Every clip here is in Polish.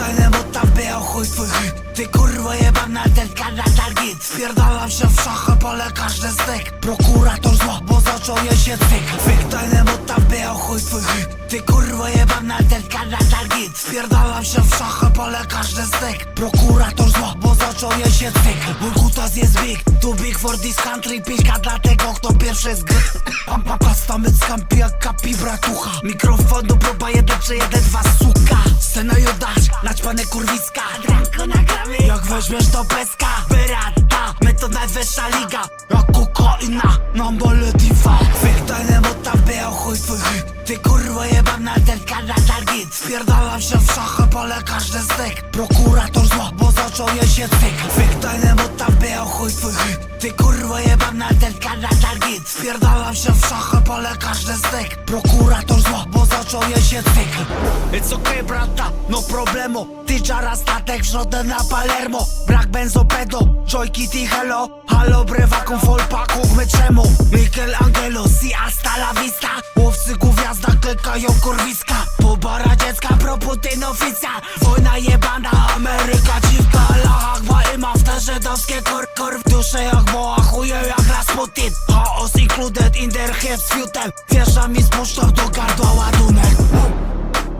Wyktajny mutapy, o chuj twój hit. Ty kurwa jebana, ten kanał targit Spierdalam się w szachy, pole każdy styk Prokurator zła, bo zaczął je się cyk. Wyktajny mutapy, o chuj twój hit. Ty kurwa jebana, ten kanał targit Spierdalam się w szachy, pole każdy styk Prokurator zła, bo zaczął je się cyk. Mój kutas jest big, too big for this country. Piśka dla tego, kto pierwszy z gry. Pam pam kastamy skampi jak kapi bratucha. Mikrofonu próba jeden czy jeden dwa suka. Scena dasz, naćpane kurwiska. Dranko nagramy. Jak weźmiesz do peska? Wyrata, my to najwyższa liga. Jak kokaina, na mole diva. Wyktajne mutapy, o chuj twój hit. Ty kurwa jebana, ten kanał targit Spierdalam się w szachy, pole każdy styk. Prokurator zła, bo zaczął je się cyk. Wyktajne mutapy, o chuj twój hit. Ty kurwa jebana, ten kanał targit Spierdalam się w szachy, pole każdy styk. Prokurator zła, bo je się cyk It's okay brata, no problemu Ty czara statek w na Palermo. Brak benzopedo, Joy Kitty hello. Halo brewakum folpaku, my czemu? Michelangelo, si hasta la vista. Łowcy gwiazda klekają kurwiska. Po bara dziecka, pro Putin oficja. Wojna jebana, Ameryka dziwka. Allah Akbar i ma żydowskie kur, w dusze jak moła, chuje jak Rasputin Chaos included in their heads fiutem Wjeżdża mi spuszczał do gardła ładunek.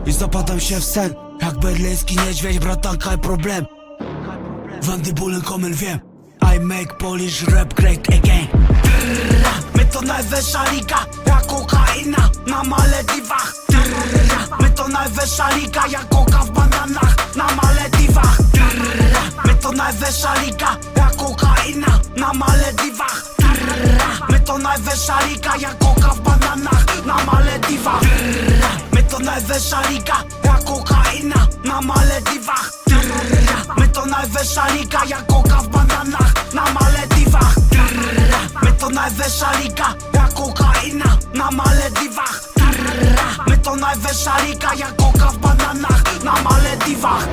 I zapadam się w sen Jak berliński niedźwiedź, bratanka i problem. Wandybulem komen wiem I make Polish rap great again. Trrra, My to najwyższa liga Jak kokaina na Malediwach. Trrra, My to najwyższa liga Jak koka w bananach na Malediwach. Trrra, My to najwyższa liga Jak kokaina na Malediwach to najwyższa liga Jak koka w bananach na Malediwach. My to najwyższa liga Jak kokaina na Malediwach. My to najwyższa liga Jak koka w bananach na Malediwach. My to najwyższa liga Jak kokaina na Malediwach. My to najwyższa liga Jak koka w bananach na Malediwach